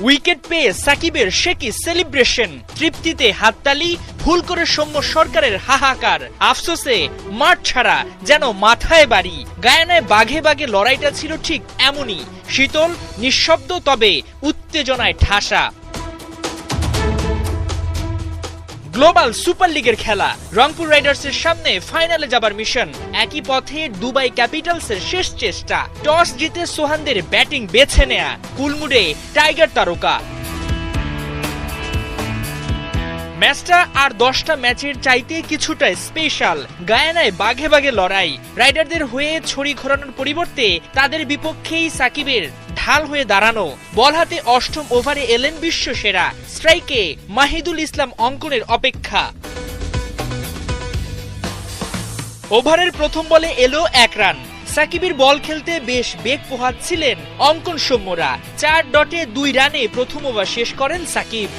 Wicket পেয়ে সাকিবের সে কি সেলিব্রেশন তৃপ্তিতে হাততালি, ভুল করে সৌম্য সরকারের হাহাকার। আফসোসে মাঠ ছাড়া যেন মাথায় বাড়ি। গায়ানায় বাঘে বাঘে লড়াইটা ছিল ঠিক এমনই। শীতল, নিঃশব্দ, তবে উত্তেজনায় ঠাসা। গ্লোবাল সুপার লিগের খেলা। রংপুর রাইডার্সের সামনে ফাইনালে যাবার মিশন। একই পথে দুবাই ক্যাপিটালসের শেষ চেষ্টা। টস জিতে সোহানদের ব্যাটিং বেছে নেয়া। কুলমুডে টাইগার তারকা। ম্যাচটা আর দশটা ম্যাচের চাইতে কিছুটা স্পেশাল গায়ানায় বাঘে বাঘে লড়াই। রাইডারদের হয়ে ছড়ি ঘোরানোর পরিবর্তে তাদের বিপক্ষেই সাকিবের ঢাল হয়ে দাঁড়ানো। বল হাতে অষ্টম ওভারে এলেন বিশ্ব সেরা স্ট্রাইকে মাহিদুল ইসলাম অঙ্কনের অপেক্ষা। ওভারের প্রথম বলে এলো এক রান। সাকিবের বল খেলতে বেশ বেগ পোহাচ্ছিলেন অঙ্কন সৌম্যরা। চার ডটে দুই রানে প্রথম ওভার শেষ করেন সাকিব।